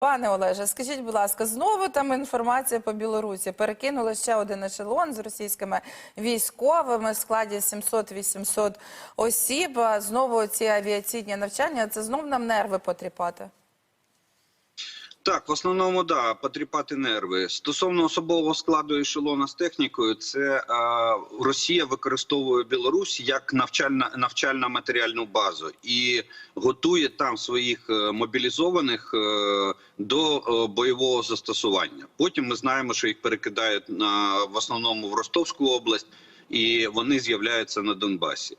Пане Олеже, скажіть, будь ласка, знову там інформація по Білорусі. Перекинули ще один ешелон з російськими військовими в складі 700-800 осіб. Знову ці авіаційні навчання. Це знов нам нерви потріпати. Так, в основному да, потріпати нерви. Стосовно особового складу ешелона з технікою, це е, Росія використовує Білорусь як навчальна навчальна матеріальну базу і готує там своїх е, мобілізованих е, до е, бойового застосування. Потім ми знаємо, що їх перекидають на в основному в Ростовську область, і вони з'являються на Донбасі.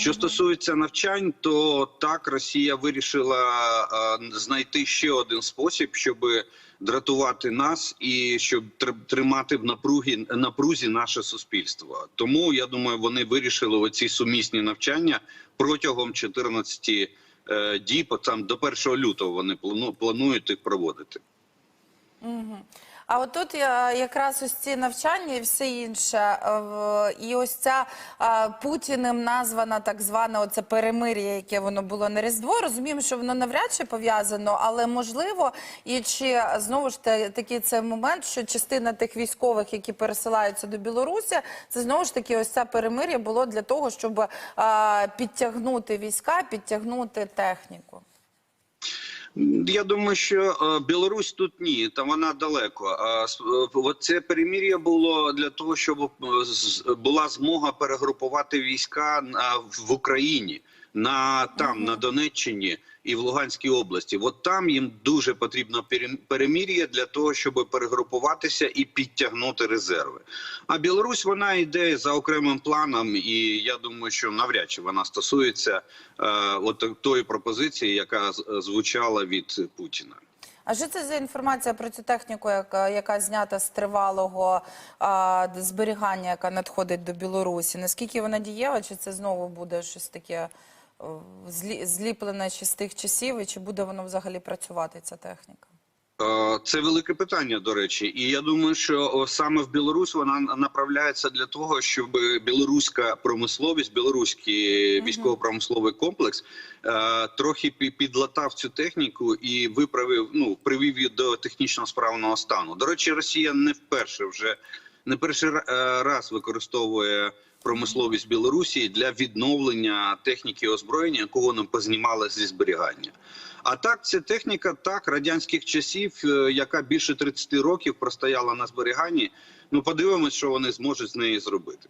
Що стосується навчань, то так Росія вирішила е, знайти ще один спосіб, щоб дратувати нас і щоб тр- тримати в напругі напрузі наше суспільство. Тому я думаю, вони вирішили оці сумісні навчання протягом 14 е, діб. Там до 1 лютого вони плану- планують їх проводити. А от тут якраз ось ці навчання і все інше, е, і ось ця е, Путіним названа так звана оце перемир'я, яке воно було на Різдво. Розуміємо, що воно навряд чи пов'язано, але можливо, і чи знову ж таки це момент, що частина тих військових, які пересилаються до Білорусі, це знову ж таки ось це перемир'я було для того, щоб е, підтягнути війська, підтягнути техніку. Я думаю, що е, Білорусь тут ні, та вона далеко. А е, це перемір'я було для того, щоб е, була змога перегрупувати війська в Україні на там, на Донеччині і в Луганській області. От там їм дуже потрібно перем- перемір'я для того, щоб перегрупуватися і підтягнути резерви. А Білорусь вона йде за окремим планом, і я думаю, що навряд чи вона стосується е, от тої пропозиції, яка звучала від Путіна. А що це за інформація про цю техніку, яка, яка знята з тривалого а, зберігання, яка надходить до Білорусі? Наскільки вона дієва? Чи це знову буде щось таке зліплене ще з тих часів, і чи буде воно взагалі працювати, ця техніка? Е, Це велике питання, до речі, і я думаю, що саме в Білорусь вона направляється для того, щоб білоруська промисловість, білоруський військово-промисловий комплекс е, трохи пі- підлатав цю техніку і виправив, ну привів її до технічно справного стану. До речі, Росія не вперше вже не перший е, раз використовує промисловість Білорусі для відновлення техніки озброєння, яку вони познімали зі зберігання. А так, це техніка так радянських часів, е, яка більше 30 років простояла на зберіганні. Ну, подивимось, що вони зможуть з неї зробити.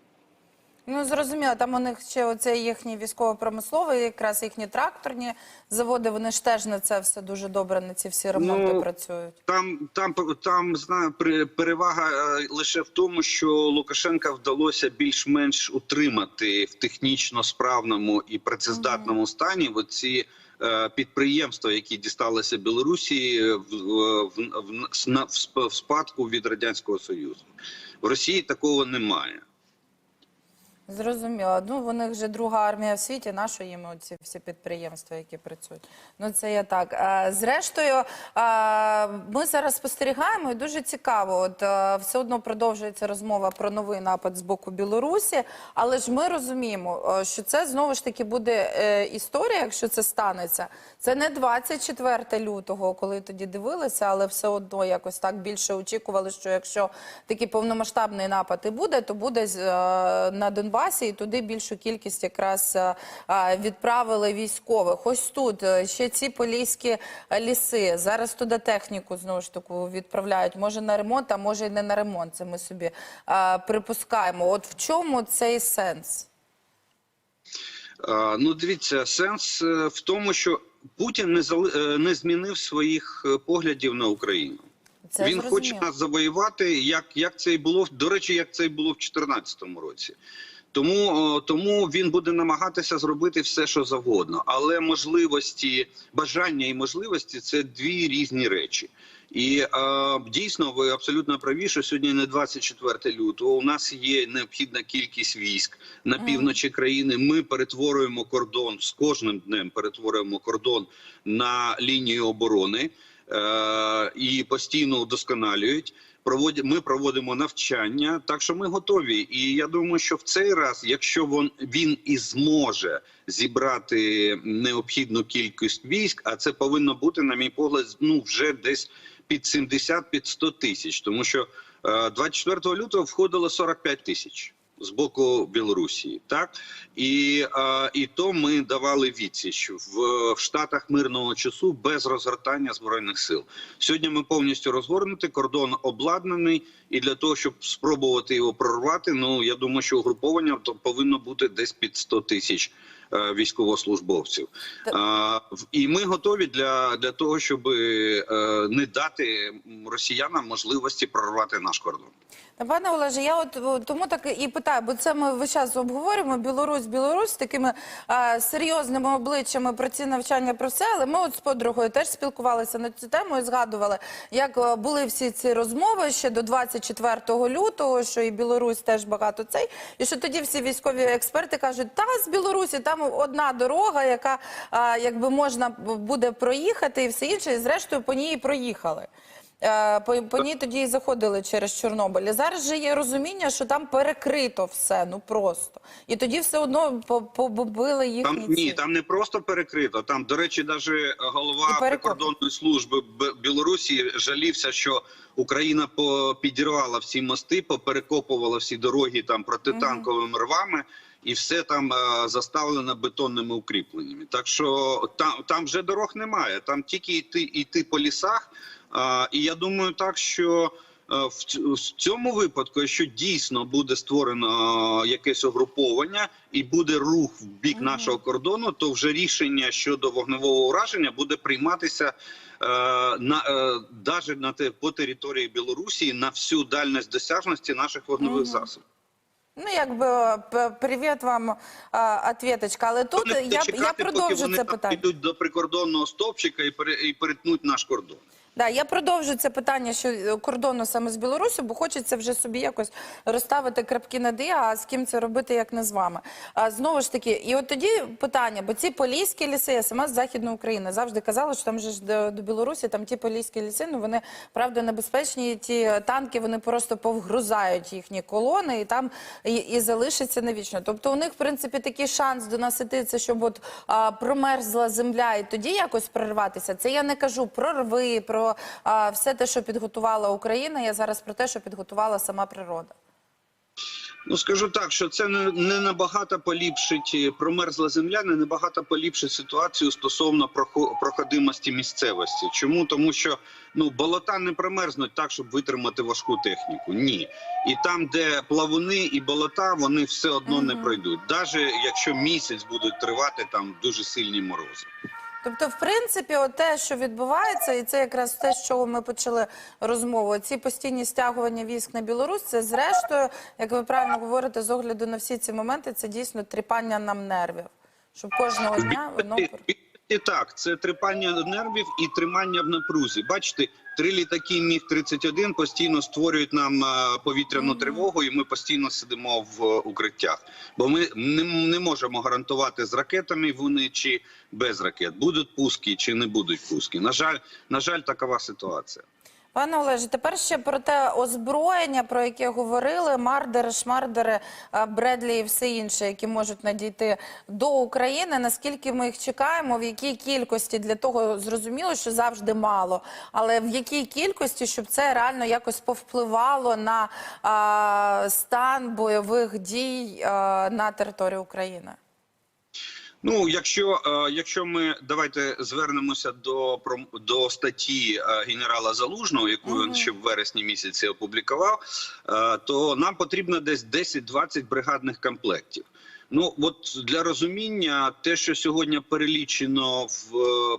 Ну зрозуміло, там у них ще оце їхні військово-промислові, якраз їхні тракторні заводи. Вони ж теж на це все дуже добре на ці всі ремонти Ну, працюють. Там там там знаю, перевага е, лише в тому, що Лукашенка вдалося більш-менш утримати в технічно справному і працездатному стані оці е, підприємства, які дісталися Білорусі в, в, в, в в спадку від радянського союзу. В Росії такого немає. Зрозуміло. Ну, в них вже друга армія в світі, нащо їм ці всі підприємства, які працюють. Ну, це я так. Е, Зрештою, е, ми зараз спостерігаємо і дуже цікаво. От е, все одно продовжується розмова про новий напад з боку Білорусі, але ж ми розуміємо, що це знову ж таки буде історія, якщо це станеться. Це не 24 лютого, коли тоді дивилися, але все одно якось так більше очікували, що якщо такий повномасштабний напад і буде, то буде на Донбасі, і туди більшу кількість якраз е, е, відправили військових. Ось тут е, ще ці поліські ліси. Зараз туди техніку знову ж таку відправляють. Може на ремонт, а може і не на ремонт. Це ми собі припускаємо. От в чому цей сенс? Ну, дивіться, сенс в тому, що Путін не зали- не змінив своїх поглядів на Україну. Це Він зрозуміло. хоче нас завоювати, як, як це і було до речі, як це і було в 2014 році. Тому, тому він буде намагатися зробити все, що завгодно. Але можливості, бажання і можливості це дві різні речі. І е, дійсно, ви абсолютно праві, що сьогодні не 24 лютого. У нас є необхідна кількість військ на півночі країни. Ми перетворюємо кордон з кожним днем. Перетворюємо кордон на лінію оборони е, і постійно удосконалюють. Ми проводимо навчання, так що ми готові. І я думаю, що в цей раз, якщо він, він і зможе зібрати необхідну кількість військ, а це повинно бути, на мій погляд, ну вже десь під 70 під 100 тисяч, тому що е, 24 лютого входило 45 тисяч. З боку Білорусі, так і а, і то ми давали відсіч в, в штатах мирного часу без розгортання збройних сил. Сьогодні ми повністю розгорнуті, кордон обладнаний, і для того, щоб спробувати його прорвати, ну я думаю, що угруповання то повинно бути десь під 100 тисяч військовослужбовців. Та- А, в- і ми готові для, для того, щоб е, не дати росіянам можливості прорвати наш кордон. Пане Олеже, я от тому так і питаю, бо це ми весь час обговорюємо Білорусь, Білорусь з такими а, серйозними обличчями про ці навчання про все. Але ми от з подругою теж спілкувалися на цю тему і згадували, як е, були всі ці розмови ще до 24 лютого, що і Білорусь теж багато цей, і що тоді всі військові експерти кажуть, та з Білорусі там одна дорога, яка а, якби можна буде проїхати, і все інше, і зрештою по ній і проїхали. Е, По, по ній тоді і заходили через Чорнобиль. І зараз же є розуміння, що там перекрито все, ну просто. І тоді все одно по- побили їхні Там ні, там не просто перекрито. Там, до речі, навіть голова прикордонної служби Білорусі жалівся, що Україна підірвала всі мости, поперекопувала всі дороги там протитанковими рвами. І все там е, заставлено бетонними укріпленнями. Так що там, там вже дорог немає. Там тільки йти, йти по лісах. І я думаю, так що е, в цьому випадку, якщо дійсно буде створено е, якесь угруповання і буде рух в бік Мгм. нашого кордону, то вже рішення щодо вогневого ураження буде прийматися е, на е, даже на те по території Білорусі на всю дальність досяжності наших вогневих Мгм. засобів. Ну, якби е, привіт вам а, ответочка. Але тут я, будуть я, чекати, поки продовжу вони це питання. підуть до прикордонного стовпчика і перетнуть наш кордон. Да, я продовжу це питання що е, кордону саме з Білорусі, бо хочеться вже собі якось розставити крапки над «і», а з ким це робити, як не з вами. А знову ж таки, і от тоді питання, бо ці поліські ліси, я сама з Західної України завжди казала, що там же ж до, Білорусі там ті поліські ліси, ну вони правда небезпечні. Ті танки вони просто повгрузають їхні колони, і там і, залишиться навічно. Тобто у них в принципі такий шанс до нас іти, це щоб от промерзла земля, і тоді якось прорватися. Це я не кажу про рви, про а, все те, що підготувала Україна. Я зараз про те, що підготувала сама природа. Ну скажу так, що це не, не набагато поліпшить е, промерзла земля, не набагато поліпшить ситуацію стосовно проходимості місцевості. Чому? Тому що ну болота не промерзнуть так, щоб витримати важку техніку. Ні, і там, де плавуни і болота, вони все одно не пройдуть, навіть якщо місяць будуть тривати там дуже сильні морози. Тобто, в принципі, от те, що відбувається, і це якраз те, з чого ми почали розмову. Ці постійні стягування військ на Білорусь, це зрештою, як ви правильно говорите, з огляду на всі ці моменти, це дійсно тріпання нам нервів. Щоб кожного дня воно І так, це трипання нервів і тримання в напрузі. Бачите, три літаки міг 31 постійно створюють нам е, повітряну тривогу, і ми постійно сидимо в е, укриттях. Бо ми не, не можемо гарантувати з ракетами вони чи без ракет. Будуть пуски чи не будуть пуски. На жаль, на жаль, такова ситуація. Пане Олеже, тепер ще про те озброєння, про яке говорили, мардери, шмардери, Бредлі і все інше, які можуть надійти до України. Наскільки ми їх чекаємо, в якій кількості для того зрозуміло, що завжди мало, але в якій кількості, щоб це реально якось повпливало на а, стан бойових дій а, на території України? Ну, якщо, е, якщо ми давайте звернемося до до статті е, генерала Залужного, яку він ще в вересні місяці опублікував, е, то нам потрібно десь 10-20 бригадних комплектів. Ну от для розуміння, те, що сьогодні перелічено в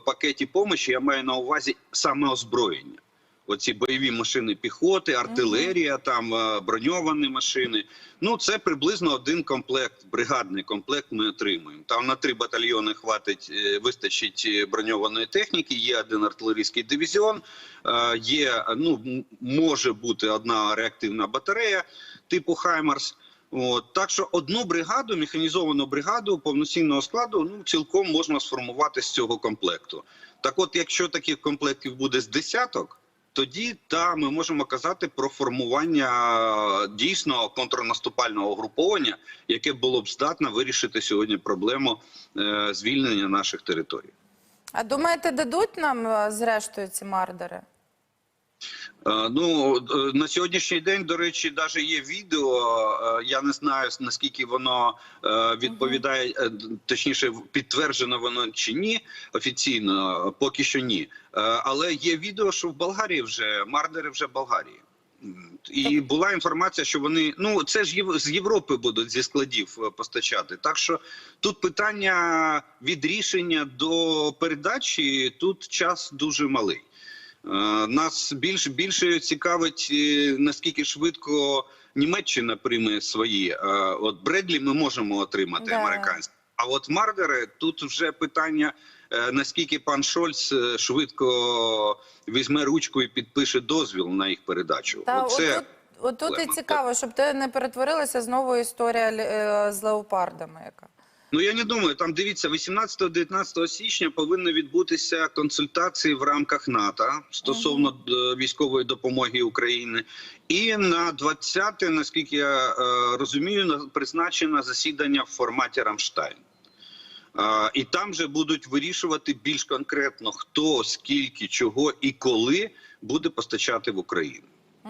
пакеті помощі, я маю на увазі саме озброєння. Оці бойові машини піхоти, артилерія, там е, броньовані машини. Ну це приблизно один комплект, бригадний комплект. Ми отримуємо. Там на три батальйони хватить, е, вистачить е, броньованої техніки. Є один артилерійський дивізіон, є ну може бути одна реактивна батарея типу Хаймарс. От так що одну бригаду, механізовану бригаду повноцінного складу, ну цілком можна сформувати з цього комплекту. Так, от, якщо таких комплектів буде з десяток, тоді та ми можемо казати про формування дійсно контрнаступального угруповання, яке було б здатне вирішити сьогодні проблему е, звільнення наших територій. А думаєте, дадуть нам е, зрештою ці мардери? Е, Ну е, на сьогоднішній день, до речі, навіть є відео. е, Я не знаю наскільки воно відповідає, точніше, підтверджено воно чи ні офіційно, поки що ні. Але є відео, що в Болгарії вже мардери вже в Болгарії. І була інформація, що вони ну це ж з Європи будуть зі складів постачати. Так що тут питання від рішення до передачі тут час дуже малий. Е, Нас більш більше цікавить е, наскільки швидко Німеччина прийме свої. Е, От Бредлі ми можемо отримати Да. американські. А от Мардери тут вже питання. Наскільки пан Шольц швидко візьме ручку і підпише дозвіл на їх передачу? Та Оце отут, отут і цікаво, щоб це не перетворилася знову історія з леопардами. Яка Ну я не думаю. Там дивіться, 18-19 січня повинні відбутися консультації в рамках НАТО стосовно е, військової допомоги України. І на 20, наскільки я е, розумію, на- призначено засідання в форматі Рамштайн. Е, і там же будуть вирішувати більш конкретно, хто, скільки, чого і коли буде постачати в Україну.